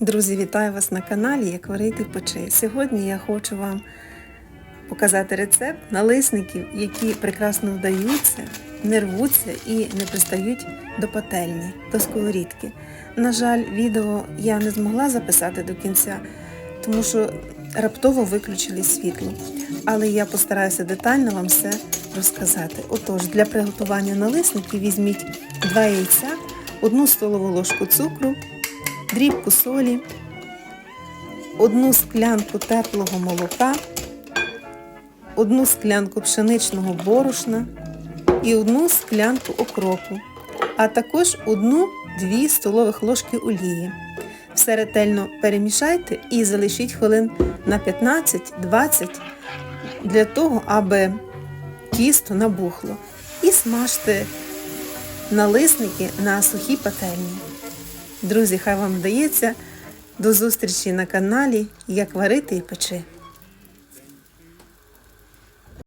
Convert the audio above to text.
Друзі, вітаю вас на каналі Як варити печи. Сьогодні я хочу вам показати рецепт налисників, які прекрасно вдаються, не рвуться і не пристають до пательні, до сковорідки. На жаль, відео я не змогла записати до кінця, тому що раптово виключили світло. Але я постараюся детально вам все розказати. Отож, для приготування налисників візьміть 2 яйця, 1 столову ложку цукру, дрібку солі, одну склянку теплого молока, одну склянку пшеничного борошна і одну склянку окропу, а також одну-дві столових ложки олії. Все ретельно перемішайте і залишіть хвилин на 15-20 для того, аби тісто набухло. І смажте налисники на сухій пательні. Друзі, хай вам вдається. До зустрічі на каналі Як варити і печи.